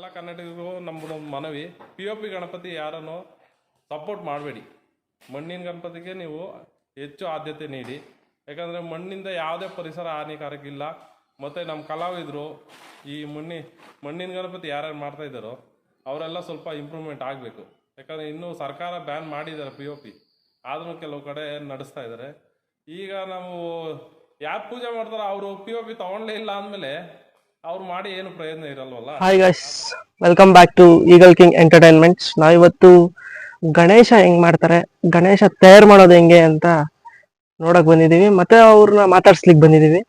ಎಲ್ಲ ಕನ್ನಡಿಗರಿಗೂ ನಮ್ಮ ಮನವಿ. ಪಿ ಒ ಪಿ ಗಣಪತಿ ಯಾರನ್ನು ಸಪೋರ್ಟ್ ಮಾಡಬೇಡಿ. ಮಣ್ಣಿನ ಗಣಪತಿಗೆ ನೀವು ಹೆಚ್ಚು ಆದ್ಯತೆ ನೀಡಿ. ಯಾಕಂದರೆ ಮಣ್ಣಿಂದ ಯಾವುದೇ ಪರಿಸರ ಹಾನಿಕಾರಕ ಇಲ್ಲ. ಮತ್ತು ನಮ್ಮ ಕಲಾವಿದರು ಈ ಮಣ್ಣಿ, ಮಣ್ಣಿನ ಗಣಪತಿ ಯಾರ್ಯಾರು ಮಾಡ್ತಾ ಇದ್ದಾರೋ, ಅವರೆಲ್ಲ ಸ್ವಲ್ಪ ಇಂಪ್ರೂವ್ಮೆಂಟ್ ಆಗಬೇಕು. ಯಾಕಂದರೆ ಇನ್ನೂ ಸರ್ಕಾರ ಬ್ಯಾನ್ ಮಾಡಿದ್ದಾರೆ ಪಿ ಒ ಪಿ ಆದರೂ ಕೆಲವು ಕಡೆ ನಡೆಸ್ತಾ ಇದ್ದಾರೆ. ಈಗ ನಾವು ಯಾರು ಪೂಜೆ ಮಾಡ್ತಾರೋ ಅವರು ಪಿ ಒ ಪಿ ತೊಗೊಂಡೇ ಇಲ್ಲ ಅಂದಮೇಲೆ ಅವ್ರು ಮಾಡಿ ಏನು ಪ್ರಯೋಜನ ಇರಲ್ವಲ್ಲ? Hi guys welcome back to eagle king entertainments ನಾವಿವತ್ತು ಗಣೇಶ ಹೆಂಗ್ ಮಾಡ್ತಾರೆ, ಗಣೇಶ ತಯಾರು ಮಾಡೋದು ಹೆಂಗೆ ಅಂತ ನೋಡಕ್ ಬಂದಿದೀವಿ, ಮತ್ತೆ ಅವ್ರನ್ನ ಮಾತಾಡ್ಸ್ಲಿಕ್ ಬಂದಿದೀವಿ.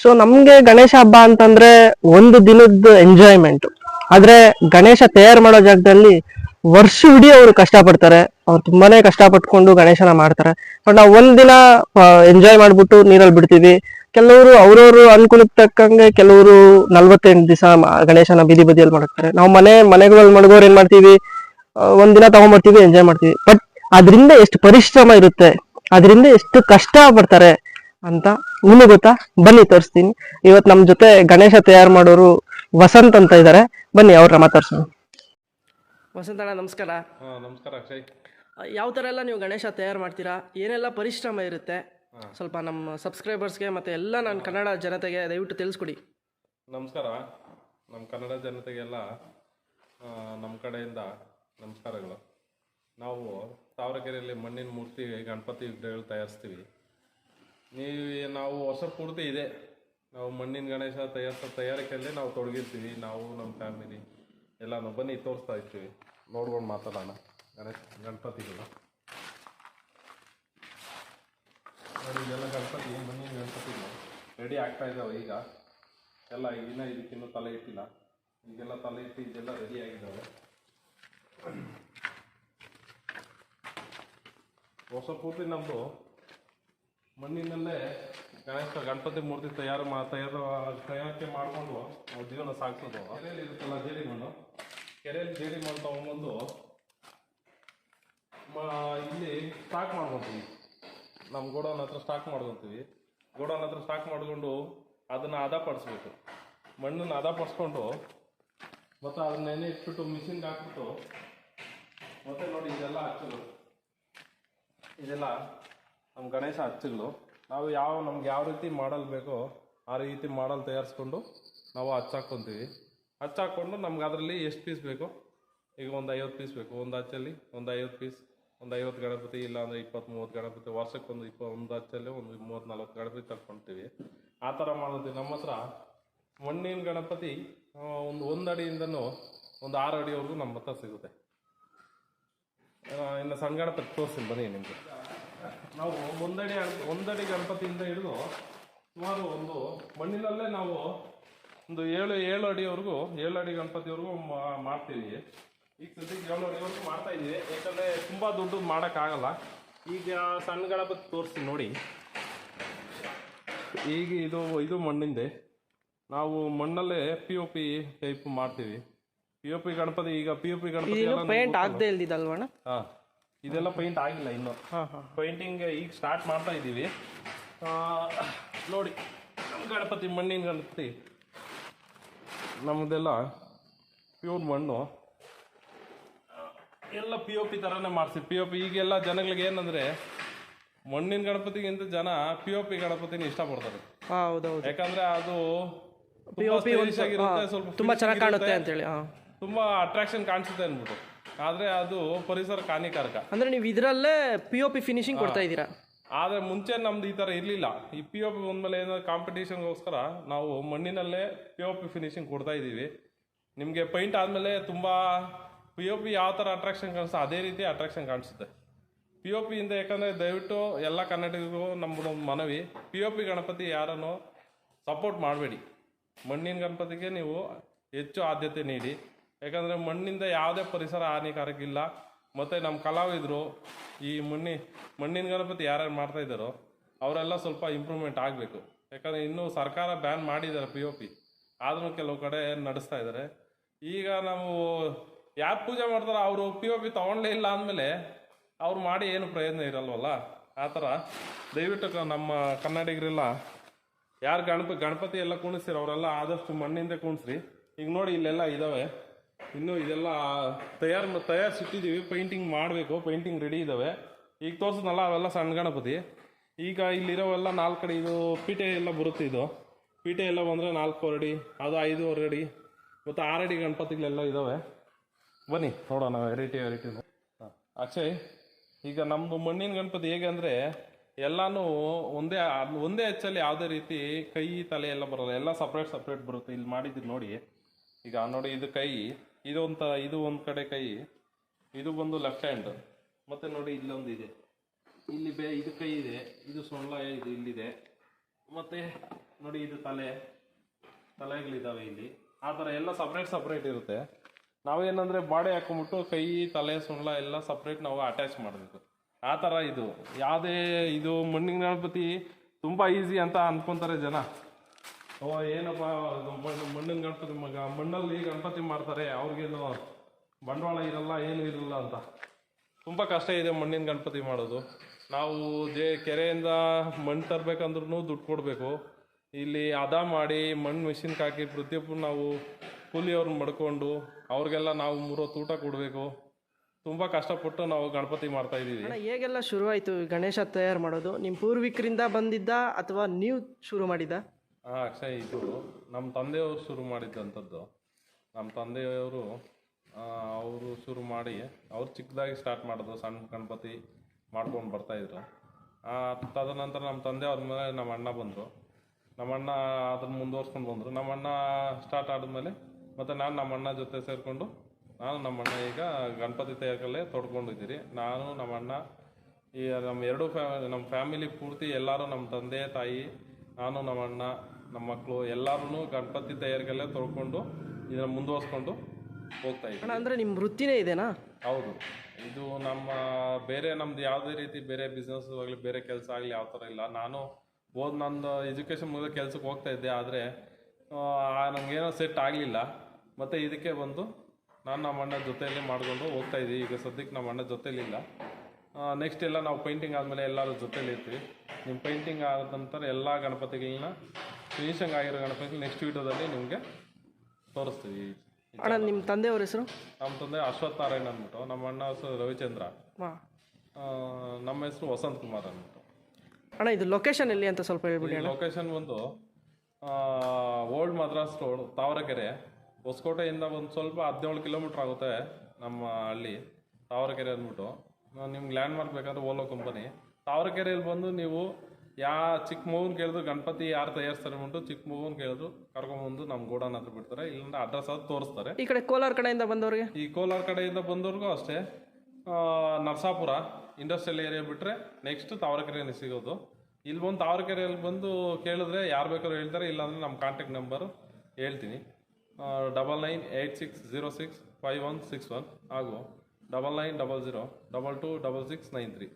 ಸೊ ನಮ್ಗೆ ಗಣೇಶ ಹಬ್ಬ ಅಂತಂದ್ರೆ ಒಂದು ದಿನದ ಎಂಜಾಯ್ಮೆಂಟ್ ಆದ್ರೆ ಗಣೇಶ ತಯಾರು ಮಾಡೋ ಜಾಗದಲ್ಲಿ ವರ್ಷವಿಡೀ ಅವರು ಕಷ್ಟಪಡ್ತಾರೆ. ಅವ್ರು ತುಂಬಾನೇ ಕಷ್ಟಪಟ್ಕೊಂಡು ಗಣೇಶನ ಮಾಡ್ತಾರೆ. ಬಟ್ ನಾವು ಒಂದಿನ ಎಂಜಾಯ್ ಮಾಡ್ಬಿಟ್ಟು ನೀರಲ್ಲಿ ಬಿಡ್ತೀವಿ. ಕೆಲವರು ಅವ್ರವ್ರ ಅನುಕೂಲಕ್ಕೆ ತಕ್ಕಂಗೆ ಕೆಲವರು ನಲ್ವತ್ತೆಂಟು ದಿವಸ ಗಣೇಶನ ಬೀದಿ ಬದಿಯಲ್ಲಿ ಮಾಡ್ತಾರೆ ನಾವು ಮನೆ ಮನೆಗಳಲ್ಲಿ ಮಡಗೋರು ಏನ್ ಮಾಡ್ತೀವಿ? ಒಂದಿನ ತಗೊಂಡ್ಬರ್ತೀವಿ ಎಂಜಾಯ್ ಮಾಡ್ತೀವಿ. ಬಟ್ ಅದರಿಂದ ಎಷ್ಟು ಪರಿಶ್ರಮ ಇರುತ್ತೆ ಅದರಿಂದ ಎಷ್ಟು ಕಷ್ಟ ಪಡ್ತಾರೆ ಅಂತ ನಿಮಗೆ ಗೊತ್ತಾ? ಬನ್ನಿ ತೋರಿಸ್ತೀನಿ. ಇವತ್ತು ನಮ್ಮ ಜೊತೆ ಗಣೇಶ ತಯಾರು ಮಾಡೋರು ವಸಂತ್ ಅಂತ ಇದ್ದಾರೆ ಬನ್ನಿ ಅವ್ರನ್ನ ಮಾತಾಡ್ಸೋಣ. ವಸಂತ ಅಣ್ಣ ನಮಸ್ಕಾರ. ಹಾಂ ನಮಸ್ಕಾರ ಅಕ್ಷಯ್. ಯಾವ ಥರ ಎಲ್ಲ ನೀವು ಗಣೇಶ ತಯಾರು ಮಾಡ್ತೀರಾ? ಏನೆಲ್ಲ ಪರಿಶ್ರಮ ಇರುತ್ತೆ? ಸ್ವಲ್ಪ ನಮ್ಮ ಸಬ್ಸ್ಕ್ರೈಬರ್ಸ್ಗೆ ಮತ್ತೆ ಎಲ್ಲ ನನ್ನ ಕನ್ನಡ ಜನತೆಗೆ ದಯವಿಟ್ಟು ತಿಳಿಸ್ಕೊಡಿ. ನಮಸ್ಕಾರ. ನಮ್ಮ ಕನ್ನಡ ಜನತೆಗೆಲ್ಲ ನಮ್ಮ ಕಡೆಯಿಂದ ನಮಸ್ಕಾರಗಳು. ನಾವು ತಾವರಕೆರೆಯಲ್ಲಿ ಮಣ್ಣಿನ ಮೂರ್ತಿ ಗಣಪತಿ ವಿಗ್ರಹಗಳು ತಯಾರಿಸ್ತೀವಿ. ನೀವು ನಾವು ಹೊಸ ಪೂರ್ತಿ ಇದೆ. ನಾವು ಮಣ್ಣಿನ ಗಣೇಶ ತಯಾರಿಸೋ ತಯಾರಿಕೆಯಲ್ಲೇ ನಾವು ತೊಡಗಿರ್ತೀವಿ. ನಾವು ನಮ್ಮ ಫ್ಯಾಮಿಲಿ ಎಲ್ಲನೂ ಬನ್ನಿ ತೋರಿಸ್ತಾ ಇರ್ತೀವಿ. ನೋಡ್ಕೊಂಡು ಮಾತಾಡೋಣ ಗಣೇಶ ಗಣಪತಿಗಳು. ನೋಡಿ ಇದೆಲ್ಲ ಗಣಪತಿ ಮಣ್ಣಿನ ಗಣಪತಿಗಳು ರೆಡಿ ಆಗ್ತಾ ಇದ್ದಾವೆ ಈಗ. ಎಲ್ಲ ಇನ್ನ ಇದಕ್ಕಿನ್ನೂ ತಲೆ ಇಟ್ಟಿಲ್ಲ. ಈಗೆಲ್ಲ ತಲೆ ಇಟ್ಟು ಇದೆಲ್ಲ ರೆಡಿ ಆಗಿದ್ದಾವೆ ಹೊಸ ಪೂರ್ತಿ ನಮ್ಮದು ಮಣ್ಣಿನಲ್ಲೇ ಗಣೇಶ ಗಣಪತಿ ಮೂರ್ತಿ ತಯಾರು ಮಾ, ತಯಾರು, ತಯಾರಿಕೆ ಮಾಡಿಕೊಂಡು ನಾವು ಜೀವನ ಸಾಗಿಸೋದು. ಕೆರೆಯಲ್ಲಿ ಇರುತ್ತಲ್ಲ ಜೇಡಿ ಮಣ್ಣು? ಕೆರೆಯಲ್ಲಿ ಜೇಡಿ ಮಣ್ಣು ಮಾ, ಇಲ್ಲಿ ಸ್ಟಾಕ್ ಮಾಡ್ಕೊತೀವಿ. ನಮ್ಮ ಗೋಡೌನ್ ಹತ್ರ ಸ್ಟಾಕ್ ಮಾಡ್ಕೊಂತೀವಿ. ಗೋಡೌನ್ ಹತ್ರ ಸ್ಟಾಕ್ ಮಾಡಿಕೊಂಡು ಅದನ್ನು ಹದಪಡಿಸ್ಬೇಕು ಮಣ್ಣನ್ನು ಹದಪಡಿಸ್ಕೊಂಡು ಮತ್ತು ಅದನ್ನ ನೆನೆ ಇಟ್ಬಿಟ್ಟು ಮಿಷಿನ್ಗೆ ಹಾಕ್ಬಿಟ್ಟು ಮತ್ತೆ ನೋಡಿ ಇದೆಲ್ಲ ಹಚ್ಚಲು ಇದೆಲ್ಲ ನಮ್ಮ ಗಣೇಶ ಹಚ್ಚಗಳು. ನಾವು ಯಾವ ನಮ್ಗೆ ಯಾವ ರೀತಿ ಮಾಡಲ್ ಬೇಕೋ ಆ ರೀತಿ ಮಾಡಲ್ ತಯಾರಿಸ್ಕೊಂಡು ನಾವು ಹಚ್ಚಾಕ್ಕೊಂತೀವಿ. ಹಚ್ಚಾಕ್ಕೊಂಡು ನಮ್ಗೆ ಅದರಲ್ಲಿ ಎಷ್ಟು ಪೀಸ್ ಬೇಕೋ, ಈಗ ಒಂದು ಐವತ್ತು ಪೀಸ್ ಬೇಕು. ಒಂದು ಹಚ್ಚಲ್ಲಿ ಒಂದು ಐವತ್ತು ಪೀಸ್ ಒಂದು ಐವತ್ತು ಗಣಪತಿ, ಇಲ್ಲ ಅಂದ್ರೆ ಇಪ್ಪತ್ತ್ ಮೂವತ್ತು ಗಣಪತಿ, ವರ್ಷಕ್ಕೆ ಒಂದು ಇಪ್ಪ ಒಂದು ಹಚ್ಚಲ್ಲಿ ಒಂದು ಮೂವತ್ತು ನಲ್ವತ್ತು ಗಣಪತಿ ತರ್ಕೊಂತೀವಿ. ಆ ಥರ ಮಾಡೋದು ನಮ್ಮ ಹತ್ರ. ಮಣ್ಣಿನ ಗಣಪತಿ ಒಂದು ಒಂದು ಒಂದು ಆರು ಅಡಿವರೆಗೂ ನಮ್ಮ ಹತ್ರ ಸಿಗುತ್ತೆ. ಇನ್ನು ಸಣ್ಣ ಗಣಪತಿ ತೋರಿಸ್ತೀನಿ ಬನ್ನಿ ನಿಮಗೆ. ನಾವು ಒಂದಡಿ ಒಂದಡಿ ಗಣಪತಿಯಿಂದ ಹಿಡಿದು ಸುಮಾರು ಒಂದು ಮಣ್ಣಿನಲ್ಲೇ ನಾವು ಒಂದು ಏಳು ಏಳು ಅಡಿವರೆಗೂ, ಏಳು ಅಡಿ ಗಣಪತಿವರೆಗೂ ಮಾಡ್ತೀವಿ. ಈಗ ಸದ್ಯಕ್ಕೆ ಏಳು ಅಡಿವರೆಗೂ ಮಾಡ್ತಾ ಇದ್ದೀವಿ. ಯಾಕಂದರೆ ತುಂಬ ದುಡ್ಡು ಮಾಡೋಕ್ಕಾಗಲ್ಲ ಈಗ ಸಣ್ಣ ಗಣಪತಿ ತೋರಿಸ್ತೀನಿ ನೋಡಿ. ಈಗ ಇದು ಇದು ಮಣ್ಣಿಂದೆ. ನಾವು ಮಣ್ಣಲ್ಲೇ ಪಿ ಒ ಪಿ ಟೈಪ್ ಮಾಡ್ತೀವಿ. ಪಿ ಒ ಪಿ ಗಣಪತಿ ಈಗ P O P Ganapati paint. ಆಗದೆ ಹಾ ಇದೆಲ್ಲ ಪೇಂಟ್ ಆಗಿಲ್ಲ ಇನ್ನು. ಹಾಂ ಹಾಂ. ಪೇಂಟಿಂಗ್ ಈಗ ಸ್ಟಾರ್ಟ್ ಮಾಡ್ತಾ ಇದ್ದೀವಿ. ನೋಡಿ ಗಣಪತಿ ಮಣ್ಣಿನ ಗಣಪತಿ. ನಮ್ಮದೆಲ್ಲ ಪ್ಯೂರ್ ಮಣ್ಣು. ಎಲ್ಲ ಪಿ ಒ ಪಿ ಥರನೇ ಮಾಡ್ತೀವಿ ಪಿ ಒ ಪಿ ಈಗೆಲ್ಲ ಜನಗಳಿಗೆ ಏನಂದರೆ ಮಣ್ಣಿನ ಗಣಪತಿಗಿಂತ ಜನ ಪಿ ಒ ಪಿ ಗಣಪತಿನ ಇಷ್ಟಪಡ್ತಾರೆ. ಹೌದು ಹೌದೌದು. ಯಾಕಂದ್ರೆ ಅದು ಪಿ ಒ ಪಿ stylish ಆಗಿರುತ್ತೆ, ಸ್ವಲ್ಪ ತುಂಬ ಚೆನ್ನಾಗಿ ಕಾಣುತ್ತೆ ಅಂತ ಅಂತೇಳಿ ಹಾಂ. ತುಂಬಾ ಅಟ್ರಾಕ್ಷನ್ ಕಾಣಿಸುತ್ತೆ ಅಂದ್ಬಿಟ್ಟು ಆದ್ರೆ ಅದು ಪರಿಸರ ಹಾನಿಕಾರಕ. ಅಂದ್ರೆ ನೀವು ಇದರಲ್ಲೇ ಪಿ ಒ ಪಿ ಫಿನಿಶಿಂಗ್ ಕೊಡ್ತಾ ಇದ್ದೀರಾ? ಆದ್ರೆ ಮುಂಚೆ ನಮ್ದು ಈ ತರ ಇರ್ಲಿಲ್ಲ. ಈ ಪಿ ಒ ಪಿ ಬಂದ್ಮೇಲೆ ಏನಾದ್ರು ಕಾಂಪಿಟೇಷನ್ಗೋಸ್ಕರ ನಾವು ಮಣ್ಣಿನಲ್ಲೇ ಪಿ ಒ ಪಿ ಫಿನಿಶಿಂಗ್ ಕೊಡ್ತಾ ಇದ್ದೀವಿ. ನಿಮಗೆ ಪೈಂಟ್ ಆದಮೇಲೆ ತುಂಬ ಪಿ ಒ ಪಿ ಯಾವ ಥರ ಅಟ್ರಾಕ್ಷನ್ ಕಾಣಿಸ್ತೋ ಅದೇ ರೀತಿ ಅಟ್ರಾಕ್ಷನ್ ಕಾಣಿಸುತ್ತೆ. ಪಿ ಒ ಪಿಯಿಂದ ಯಾಕಂದರೆ ದಯವಿಟ್ಟು ಎಲ್ಲ ಕನ್ನಡಿಗರಿಗೂ ನಮ್ಮದು ಒಂದು ಮನವಿ ಪಿ ಒ ಪಿ ಗಣಪತಿ ಯಾರನ್ನು ಸಪೋರ್ಟ್ ಮಾಡಬೇಡಿ. ಮಣ್ಣಿನ ಗಣಪತಿಗೆ ನೀವು ಹೆಚ್ಚು ಆದ್ಯತೆ ನೀಡಿ. ಯಾಕಂದರೆ ಮಣ್ಣಿಂದ ಯಾವುದೇ ಪರಿಸರ ಹಾನಿಕಾರಕ ಇಲ್ಲ. ಮತ್ತು ನಮ್ಮ ಕಲಾವಿದರು ಈ ಮಣ್ಣಿ, ಮಣ್ಣಿನ ಗಣಪತಿ ಯಾರ್ಯಾರು ಮಾಡ್ತಾ ಇದ್ದಾರೋ ಅವರೆಲ್ಲ ಸ್ವಲ್ಪ ಇಂಪ್ರೂವ್ಮೆಂಟ್ ಆಗಬೇಕು. ಯಾಕಂದರೆ ಇನ್ನೂ ಸರ್ಕಾರ ಬ್ಯಾನ್ ಮಾಡಿದ್ದಾರೆ ಪಿ ಒ ಪಿ ಆದರೂ ಕೆಲವು ಕಡೆ ನಡೆಸ್ತಾ ಇದ್ದಾರೆ. ಈಗ ನಾವು ಯಾರು ಪೂಜೆ ಮಾಡ್ತಾರೆ ಓ ಪಿ ತೊಗೊಂಡೇ ಇಲ್ಲ ಅಂದಮೇಲೆ ಅವ್ರು ಮಾಡಿ ಏನು ಪ್ರಯೋಜನ ಇರಲ್ವಲ್ಲ? ಆ ಥರ ದಯವಿಟ್ಟು ನಮ್ಮ ಕನ್ನಡಿಗರೆಲ್ಲ, ಯಾರು ಗಣಪ, ಗಣಪತಿ ಎಲ್ಲ ಕುಣಿಸ್ತೀರ, ಅವರೆಲ್ಲ ಆದಷ್ಟು ಮಣ್ಣಿಂದ ಕುಣಿಸ್ರಿ. ಈಗ ನೋಡಿ ಇಲ್ಲೆಲ್ಲ ಇದ್ದಾವೆ ಇನ್ನು ಇದೆಲ್ಲ ತಯಾರು ತಯಾರಿಸಿಟ್ಟಿದ್ದೀವಿ ಪೇಂಟಿಂಗ್ ಮಾಡಬೇಕು, ಪೇಂಟಿಂಗ್ ರೆಡಿ ಇದ್ದಾವೆ ಈಗ ತೋರಿಸಿದ್ನಲ್ಲ, ಅವೆಲ್ಲ ಸಣ್ಣ ಗಣಪತಿ. ಈಗ ಇಲ್ಲಿರೋವೆಲ್ಲ ನಾಲ್ಕು ಕಡೆ ಇದು ಪೀಠೆ ಎಲ್ಲ ಬರುತ್ತೆ ಇದು. ಪೀಠೆ ಎಲ್ಲ ಬಂದರೆ ನಾಲ್ಕೂವರೆ ಅಡಿ, ಅದು ಐದೂವರೆ ಅಡಿ, ಮತ್ತು ಆರಡಿ ಗಣಪತಿಗಳೆಲ್ಲ ಇದ್ದಾವೆ ಬನ್ನಿ, ನೋಡೋಣ ವೆರೈಟಿ ವೆರೈಟಿ ಹಾಂ, ಅಕ್ಷಯ್, ಈಗ ನಮ್ಮದು ಮಣ್ಣಿನ ಗಣಪತಿ ಹೇಗೆ ಅಂದರೆ, ಎಲ್ಲಾನು ಒಂದೇ ಒಂದೇ ಹೆಚ್ಚಲ್ಲಿ ಯಾವುದೇ ರೀತಿ ಕೈ, ತಲೆ ಎಲ್ಲ ಬರೋಲ್ಲ. ಎಲ್ಲ ಸಪ್ರೇಟ್ ಸಪ್ರೇಟ್ ಬರುತ್ತೆ. ಇಲ್ಲಿ ಮಾಡಿದ್ದು ನೋಡಿ. ಈಗ ನೋಡಿ, ಇದು ಕೈ, ಇದು ಅಂತ ಇದು ಒಂದು ಕಡೆ ಕೈ, ಇದು ಬಂದು ಲೆಫ್ಟ್ ಹ್ಯಾಂಡ್ ಮತ್ತು ನೋಡಿ, ಇಲ್ಲೊಂದು ಇದೆ. ಇಲ್ಲಿ ಬೇ, ಇದು ಕೈ ಇದೆ, ಇದು ಸೊಳ್ಳ ಇದು, ಇಲ್ಲಿದೆ. ಮತ್ತು ನೋಡಿ, ಇದು ತಲೆ ತಲೆಗಳಿದ್ದಾವೆ ಇಲ್ಲಿ. ಆ ಥರ ಎಲ್ಲ ಸಪ್ರೇಟ್ ಸಪ್ರೇಟ್ ಇರುತ್ತೆ. ನಾವೇನಂದ್ರೆ ಬಾಡಿ ಹಾಕೊಂಡ್ಬಿಟ್ಟು ಕೈ, ತಲೆ ಸುಣ್ಣ ಎಲ್ಲ ಸಪ್ರೇಟ್ ನಾವು ಅಟ್ಯಾಚ್ ಮಾಡಬೇಕು. ಆ ಥರ ಇದು. ಯಾವುದೇ ಇದು ಮಣ್ಣಿನ ಗಣಪತಿ ತುಂಬ ಈಸಿ ಅಂತ ಅನ್ಕೊಂತಾರೆ ಜನ. ಓ, ಏನಪ್ಪ ಮಣ್ಣಿನ ಗಣಪತಿ ಮಗ, ಮಣ್ಣಲ್ಲಿ ಗಣಪತಿ ಮಾಡ್ತಾರೆ, ಅವ್ರಿಗೇನು ಬಂಡವಾಳ ಇರಲ್ಲ, ಏನು ಇರಲ್ಲ ಅಂತ. ತುಂಬ ಕಷ್ಟ ಇದೆ ಮಣ್ಣಿನ ಗಣಪತಿ ಮಾಡೋದು. ನಾವು ಜೆ ಕೆರೆಯಿಂದ ಮಣ್ಣು ತರಬೇಕಂದ್ರೂ ದುಡ್ಡು ಕೊಡಬೇಕು. ಇಲ್ಲಿ ಹದ ಮಾಡಿ ಮಣ್ಣು ಮಿಷಿನ್ಗೆ ಹಾಕಿ ಪ್ರತಿಯೊಬ್ಬರು ನಾವು ಕೂಲಿಯವ್ರನ್ನ ಮಡ್ಕೊಂಡು ಅವ್ರಿಗೆಲ್ಲ ನಾವು ಮೂರೊತ್ತು ಊಟ ಕೊಡಬೇಕು. ತುಂಬ ಕಷ್ಟಪಟ್ಟು ನಾವು ಗಣಪತಿ ಮಾಡ್ತಾ ಇದ್ದೀವಿ. ಅಣ್ಣ ಹೇಗೆಲ್ಲ ಶುರುವಾಯಿತು ಗಣೇಶ ತಯಾರು ಮಾಡೋದು? ನಿಮ್ಮ ಪೂರ್ವಿಕರಿಂದ ಬಂದಿದ್ದ ಅಥವಾ ನೀವು ಶುರು ಮಾಡಿದ್ದ ಹಾಂ ಅಕ್ಷಯ್ ಇದು ನಮ್ಮ ತಂದೆಯವರು ಶುರು ಮಾಡಿದ್ದಂಥದ್ದು. ನಮ್ಮ ತಂದೆಯವರು ಅವರು ಶುರು ಮಾಡಿ ಅವ್ರು ಚಿಕ್ಕದಾಗಿ ಸ್ಟಾರ್ಟ್ ಮಾಡಿದ್ರು ಸಣ್ಣ ಗಣಪತಿ ಮಾಡ್ಕೊಂಡು ಬರ್ತಾಯಿದ್ರು ತದನಂತರ ನಮ್ಮ ತಂದೆ ಆದಮೇಲೆ ನಮ್ಮ ಅಣ್ಣ ಬಂದರು. ನಮ್ಮ ಅಣ್ಣ ಅದನ್ನು ಮುಂದುವರ್ಸ್ಕೊಂಡು ಬಂದರು. ನಮ್ಮ ಅಣ್ಣ ಸ್ಟಾರ್ಟ್ ಆದಮೇಲೆ ಮತ್ತು ನಾನು ನಮ್ಮ ಅಣ್ಣ ಜೊತೆ ಸೇರಿಕೊಂಡು ನಾನು ನಮ್ಮ ಅಣ್ಣ ಈಗ ಗಣಪತಿ ತಯಾರಿಕಲ್ಲೇ ತೊಡ್ಕೊಂಡಿದ್ದೀರಿ. ನಾನು ನಮ್ಮ ಅಣ್ಣ ಈ ನಮ್ಮ ಎರಡು ಫ್ಯಾಮಿಲಿ ನಮ್ಮ ಫ್ಯಾಮಿಲಿ ಪೂರ್ತಿ ಎಲ್ಲರೂ ನಮ್ಮ ತಂದೆ ತಾಯಿ ನಾನು ನಮ್ಮ ಅಣ್ಣ ನಮ್ಮ ಮಕ್ಕಳು ಎಲ್ಲರೂ ಗಣಪತಿ ತಯಾರಿಕೆಲ್ಲೇ ತೊಡ್ಕೊಂಡು ಇದನ್ನು ಮುಂದುವರ್ಸ್ಕೊಂಡು ಹೋಗ್ತಾ ಇದ್ದೀವಿ. ಅಣ್ಣ ಅಂದರೆ ನಿಮ್ಮ ವೃತ್ತಿನೇ ಇದೆನಾ? ಹೌದು. ಇದು ನಮ್ಮ ಬೇರೆ ನಮ್ದು ಯಾವುದೇ ರೀತಿ ಬೇರೆ ಬಿಸ್ನೆಸ್ ಆಗಲಿ ಬೇರೆ ಕೆಲಸ ಆಗಲಿ ಯಾವ ಥರ ಇಲ್ಲ. ನಾನು ಓದ್ ನಂದು ಎಜುಕೇಷನ್ ಮುಗಿದ ಕೆಲಸಕ್ಕೆ ಹೋಗ್ತಾ ಇದ್ದೆ ಆದರೆ ನನಗೇನೋ ಸೆಟ್ ಆಗಲಿಲ್ಲ. ಮತ್ತು ಇದಕ್ಕೆ ಬಂದು ನಾನು ನಮ್ಮ ಅಣ್ಣ ಜೊತೆಯಲ್ಲಿ ಮಾಡಿಕೊಂಡು ಹೋಗ್ತಾ ಇದ್ದೀವಿ ಈಗ ಸದ್ಯಕ್ಕೆ ನಮ್ಮ ಅಣ್ಣ ಜೊತೇಲಿಲ್ಲ. ನೆಕ್ಸ್ಟ್ ಎಲ್ಲ ನಾವು ಪೇಂಟಿಂಗ್ ಆದಮೇಲೆ ಎಲ್ಲರೂ ಜೊತೇಲಿ ಇರ್ತೀವಿ. ನಿಮ್ಮ ಪೇಂಟಿಂಗ್ ಆದ ನಂತರ ಎಲ್ಲ ಗಣಪತಿಗಳನ್ನ ಫಿನಿಷಿಂಗ್ ಆಗಿರೋ ಗಣಪತಿ ನೆಕ್ಸ್ಟ್ ವೀಡಿಯೋದಲ್ಲಿ ನಿಮಗೆ ತೋರಿಸ್ತೀವಿ. ಅಣ್ಣ ನಿಮ್ಮ ತಂದೆಯವ್ರ ಹೆಸರು? ನಮ್ಮ ತಂದೆ ಅಶ್ವಥ್ ನಾರಾಯಣ್ ಅಂದ್ಬಿಟ್ಟು ನಮ್ಮ ಅಣ್ಣ ಹೆಸರು ರವಿಚಂದ್ರ. ನಮ್ಮ ಹೆಸರು ವಸಂತ್ ಕುಮಾರ್ ಅಂದ್ಬಿಟ್ಟು. ಅಣ್ಣ ಇದು ಲೊಕೇಶನ್ ಎಲ್ಲಿ ಅಂತ ಸ್ವಲ್ಪ ಹೇಳ್ಬಿಡಿ ಲೊಕೇಶನ್ ಬಂದು ಓಲ್ಡ್ ಮದ್ರಾಸ್ ರೋಡ್ ತಾವರೆಕೆರೆ ಹೊಸಕೋಟೆಯಿಂದ ಒಂದು ಸ್ವಲ್ಪ ಹದಿನೇಳು ಕಿಲೋಮೀಟ್ರ್ ಆಗುತ್ತೆ ನಮ್ಮ ಹಳ್ಳಿ ತಾವರಕೆರೆ ಅಂದ್ಬಿಟ್ಟು. ನಾನು ನಿಮ್ಗೆ ಲ್ಯಾಂಡ್ ಮಾರ್ಕ್ ಬೇಕಾದ್ರೆ ಓಲೋ ಕಂಪನಿ ತಾವರಕೆರೆಯಲ್ಲಿ ಬಂದು ನೀವು ಯಾ ಚಿಕ್ಕ ಮಗುನ ಕೇಳಿದ್ರು ಗಣಪತಿ ಯಾರು ತಯಾರಿಸ್ತಾರೆ ಅಂದ್ಬಿಟ್ಟು ಚಿಕ್ಕ ಮಗುನ ಕೇಳಿದ್ರು ಕರ್ಕೊಂಬಂದು ನಮ್ಮ ಗೋಡನ್ ಹತ್ರ ಬಿಡ್ತಾರೆ. ಇಲ್ಲಿಂದ ಅಡ್ರೆಸ್ ಅದು ತೋರಿಸ್ತಾರೆ. ಈ ಕಡೆ ಕೋಲಾರ ಕಡೆಯಿಂದ ಬಂದವ್ರಿಗೆ? ಈ ಕೋಲಾರ ಕಡೆಯಿಂದ ಬಂದವ್ರಿಗೂ ಅಷ್ಟೇ. ನರಸಾಪುರ ಇಂಡಸ್ಟ್ರಿಯಲ್ ಏರಿಯಾ ಬಿಟ್ಟರೆ ನೆಕ್ಸ್ಟ್ ತಾವರಕೆರೆಯಲ್ಲಿ ಸಿಗೋದು. ಇಲ್ಲಿ ಬಂದು ತಾವರೆಕೆರೆಯಲ್ಲಿ ಬಂದು ಕೇಳಿದ್ರೆ ಯಾರು ಬೇಕಾದ್ರೂ ಹೇಳ್ತಾರೆ ಇಲ್ಲಾಂದರೆ ನಮ್ಮ ಕಾಂಟ್ಯಾಕ್ಟ್ ನಂಬರು ಹೇಳ್ತೀನಿ. Double nine eight six zero six five one six one ಹಾಗೂ double nine double zero double two double six nine three.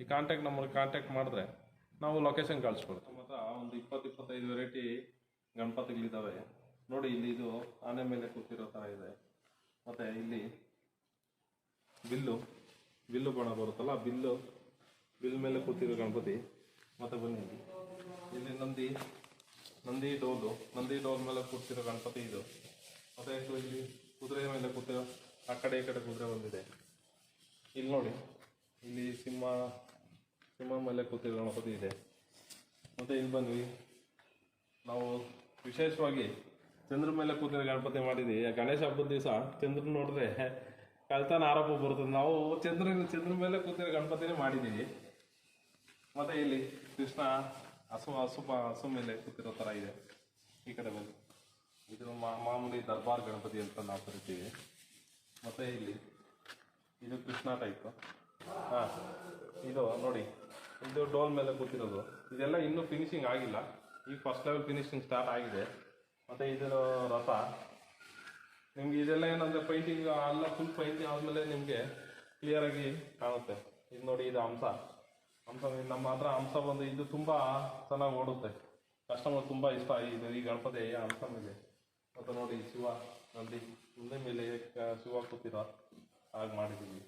ಈ ಕಾಂಟ್ಯಾಕ್ಟ್ ನಂಬರ್ಗೆ ಕಾಂಟ್ಯಾಕ್ಟ್ ಮಾಡಿದ್ರೆ ನಾವು ಲೊಕೇಶನ್ ಕಳಿಸ್ಕೊಡ್ತೀವಿ. ಮತ್ತು ಒಂದು ಇಪ್ಪತ್ತು ಇಪ್ಪತ್ತೈದು ವೆರೈಟಿ ಗಣಪತಿಗಳಿದ್ದಾವೆ ನೋಡಿ, ಇಲ್ಲಿ ಇದು ಆನೆ ಮೇಲೆ ಕೂತಿರೋ ಥರ ಇದೆ. ಮತ್ತು ಇಲ್ಲಿ ಬಿಲ್ಲು ಬಿಲ್ಲು ಬಣ ಬರುತ್ತಲ್ಲ, ಬಿಲ್ಲು, ಬಿಲ್ ಮೇಲೆ ಕೂತಿರೋ ಗಣಪತಿ. ಮತ್ತೆ ಬನ್ನಿ. ಇಲ್ಲಿ ನಂದಿ ನಂದಿ ಡೋಲು, ನಂದಿ ಡೋಲ್ ಮೇಲೆ ಕೂತಿರೋ ಗಣಪತಿ ಇದು. ಮತ್ತೆ ಇಲ್ಲಿ ಕುದುರೆ ಮೇಲೆ ಕೂತಿರೋ ಆ ಕಡೆ ಈ ಕಡೆ ಕುದುರೆ ಬಂದಿದೆ. ಇಲ್ಲಿ ನೋಡಿ, ಇಲ್ಲಿ ಸಿಂಹ ಸಿಂಹ ಮೇಲೆ ಕೂತಿರೋ ಗಣಪತಿ ಇದೆ. ಮತ್ತೆ ಇಲ್ಲಿ ಬಂದ್ವಿ. ನಾವು ವಿಶೇಷವಾಗಿ ಚಂದ್ರ ಮೇಲೆ ಕೂತಿರೋ ಗಣಪತಿ ಮಾಡಿದ್ವಿ. ಗಣೇಶ ಹಬ್ಬದ ದಿವಸ ಚಂದ್ರ ನೋಡಿದ್ರೆ ಕಳ್ತನ ಆರೋಪ ಬರುತ್ತೆ ನಾವು ಚಂದ್ರನ ಚಂದ್ರ ಮೇಲೆ ಕೂತಿರೋ ಗಣಪತಿನೇ ಮಾಡಿದ್ದೀವಿ. ಮತ್ತೆ ಇಲ್ಲಿ ಕೃಷ್ಣ ಹಸು ಹಸು ಹಸು ಮೇಲೆ ಕೂತಿರೋ ಥರ ಇದೆ ಈ ಕಡೆ ಬಂದು ಇದು ಮಾಮೂಲಿ ದರ್ಬಾರ್ ಗಣಪತಿ ಅಂತ ನಾವು ಕರಿತೀವಿ. ಮತ್ತೆ ಇಲ್ಲಿ, ಇದು ಕೃಷ್ಣ ಟೈಪ್ ಹಾಂ, ಇದು ನೋಡಿ, ಇದು ಡೋಲ್ ಮೇಲೆ ಕೂತಿರೋದು. ಇದೆಲ್ಲ ಇನ್ನೂ ಫಿನಿಶಿಂಗ್ ಆಗಿಲ್ಲ. ಈಗ ಫಸ್ಟ್ ಲೆವೆಲ್ ಫಿನಿಶಿಂಗ್ ಸ್ಟಾರ್ಟ್ ಆಗಿದೆ. ಮತ್ತು ಇದರ ರಥ. ನಿಮ್ಗೆ ಇದೆಲ್ಲ ಏನಂದರೆ ಪೈಂಟಿಂಗ್ ಎಲ್ಲ ಫುಲ್ ಪೈಂಟಿಂಗ್ ಆದಮೇಲೆ ನಿಮಗೆ ಕ್ಲಿಯರಾಗಿ ಕಾಣುತ್ತೆ. ಇದು ನೋಡಿ, ಇದು ಹಂಸ. ಹಂಸ ನಮ್ಮ ಹತ್ರ ಹಂಸ ಬಂದು ಇದು ತುಂಬ ಚೆನ್ನಾಗಿ ಓಡುತ್ತೆ. ಕಸ್ಟಮರ್ ತುಂಬ ಇಷ್ಟ ಇದು ಈ ಗಣಪತಿ ಹಂಸ ಮೇಲೆ. ಮತ್ತು ನೋಡಿ ಶಿವ, ನಂದಿ, ಮುಂದೆ ಮೇಲೆ ಶಿವ ಕೂತಿರೋ ಹಾಗೆ ಮಾಡಿದ್ದೀವಿ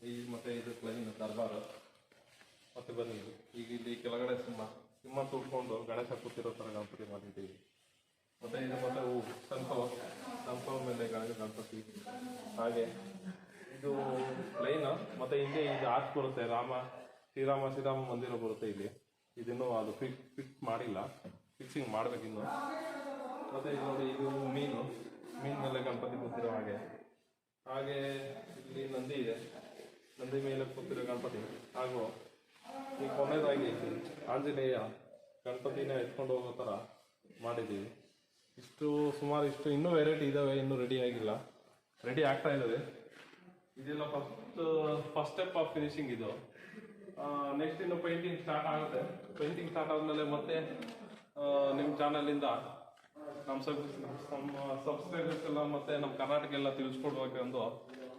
ಈ ಮತ್ತು ಇದು ಕ್ಲೈನ್ ದರ್ಬಾರು. ಮತ್ತೆ ಬನ್ನಿ. ಈಗ ಇಲ್ಲಿ ಕೆಳಗಡೆ ಸಿಂಹ ಸಿಂಹ ತುಳ್ಕೊಂಡು ಗಣೇಶ ಕೂತಿರೋ ಥರ ಗಣಪತಿ ಮಾಡಿದ್ದೀವಿ. ಮತ್ತು ಇದು ಮತ್ತೆ ಹೂ ಸಂತವ ಸನ್ಫ್ಲವರ್ ಮೇಲೆ ಗಣೇಶ ಗಣಪತಿ. ಹಾಗೆ. ಇದು ಲೈನ್ ಮತ್ತೆ ಹಿಂದೆ ಇದು ಬರುತ್ತೆ, ರಾಮ. ಶ್ರೀರಾಮ ಶ್ರೀರಾಮ ಮಂದಿರ ಬರುತ್ತೆ ಇಲ್ಲಿ. ಇದನ್ನು ಅದು ಫಿಕ್ ಫಿಕ್ಸ್ ಮಾಡಿಲ್ಲ. ಫಿಕ್ಸಿಂಗ್ ಮಾಡ್ಬೇಕಿನ್ನು. ಮತ್ತೆ ಇದು ನೋಡಿ, ಇದು ಮೀನು. ಮೀನ್ ಮೇಲೆ ಗಣಪತಿ ಕೂತಿರೋ ಹಾಗೆ. ಹಾಗೆ ಇಲ್ಲಿ ನಂದಿ ಇದೆ. ನಂದಿ ಮೇಲೆ ಕೂತಿರೋ ಗಣಪತಿ. ಹಾಗೂ ಈ ಕೊನೆಯದಾಗಿ ಆಂಜನೇಯ ಗಣಪತಿನ ಎತ್ಕೊಂಡು ಹೋಗೋ ಥರ ಮಾಡಿದ್ದೀವಿ. ಇಷ್ಟು ಸುಮಾರು ಇಷ್ಟು ಇನ್ನೂ ವೆರೈಟಿ ಇದ್ದಾವೆ ಇನ್ನೂ ರೆಡಿ ಆಗಿಲ್ಲ. ರೆಡಿ ಆಗ್ತಾ ಇದ್ದಾವೆ. ಇದೆಲ್ಲ first first step of finishing ಇದು. ನೆಕ್ಸ್ಟ್ ಇನ್ನು ಪೇಂಟಿಂಗ್ ಸ್ಟಾರ್ಟ್ ಆಗುತ್ತೆ. ಪೇಂಟಿಂಗ್ ಸ್ಟಾರ್ಟ್ ಆದ್ಮೇಲೆ ಮತ್ತೆ ನಿಮ್ಮ ಚಾನಲಿಂದ ನಮ್ಮ ಸಬ್ ನಮ್ಮ ಸಬ್ಸ್ಕ್ರೈಬರ್ಸ್ ಎಲ್ಲ ಮತ್ತೆ ನಮ್ಮ ಕರ್ನಾಟಕ ಎಲ್ಲ ತಿಳಿಸ್ಕೊಡ್ಬೇಕೆಂದು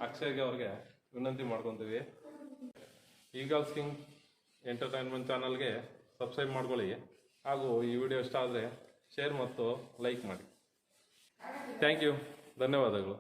ಅಕ್ಷಯ್ಗೆ ಅವ್ರಿಗೆ ವಿನಂತಿ ಮಾಡ್ಕೊತೀವಿ. ಈಗಲ್ ಸಿಂಗ್ ಎಂಟರ್ಟೈನ್ಮೆಂಟ್ ಚಾನಲ್ಗೆ ಸಬ್ಸ್ಕ್ರೈಬ್ ಮಾಡ್ಕೊಳ್ಳಿ. ಹಾಗೂ ಈ ವಿಡಿಯೋ ಇಷ್ಟ ಆದರೆ ಶೇರ್ ಮತ್ತು ಲೈಕ್ ಮಾಡಿ. ಥ್ಯಾಂಕ್ ಯು ಧನ್ಯವಾದಗಳು.